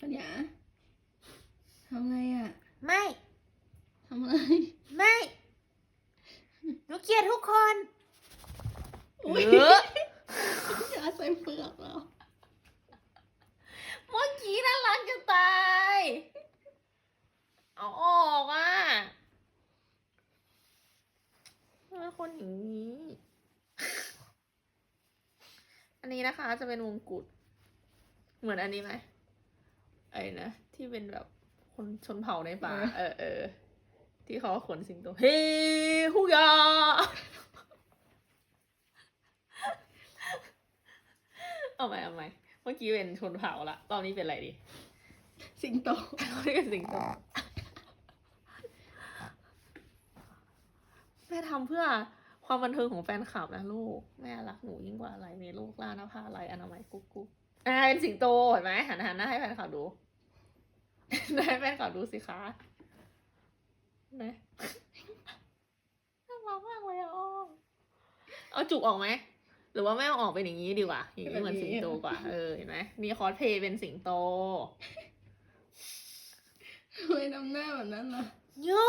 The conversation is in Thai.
ปัญญาทำอะไรอะไม่ ทำอะไรไม่หนูเกลียดทุกคนอุ๊ยเอออย่าใส่เปลือกเหรอเมื่อกี้น่ารักจะตายเอาออกอะทำไมคนอย่างนี้ อันนี้นะคะจะเป็นวงกุฎเหมือนอันนี้ไหมไอ้ นะ ที่เป็นแบบคนชนเผ่าในป่า เออเออที่เขาขนสิงโต เฮ้ฮุยาเอาไหมเอาไหมเมื่อกี้เป็นชนเผ่าละรอบนี้เป็นอะไรดี สิงโตรอบนี้เป็นสิงโตแม่ทำเพื่อความบันเทิงของแฟนคลับนะลูก แม่รักหนูยิ่งกว่าอะไรในโลกล่านภาอะไรอนามัยกุ๊กกุ๊กอ่าเป็นสิงโตเห็นไหมหันหันหน้าให้แฟนคลับดู ให้แฟนคลับดูสิคะนะน่ารักมากเลยอะอ้อมเอาจุกออกไหม หรือว่าไม่เอาออกเป็นอย่างนี้ดีกว่า อย่างนี้เหมือนสิงโตกว่า เออ เห็นไหมมีคอสเพลย์เป็นสิงโตทำไมทำหน้าแบบนั้นล่ะหยุ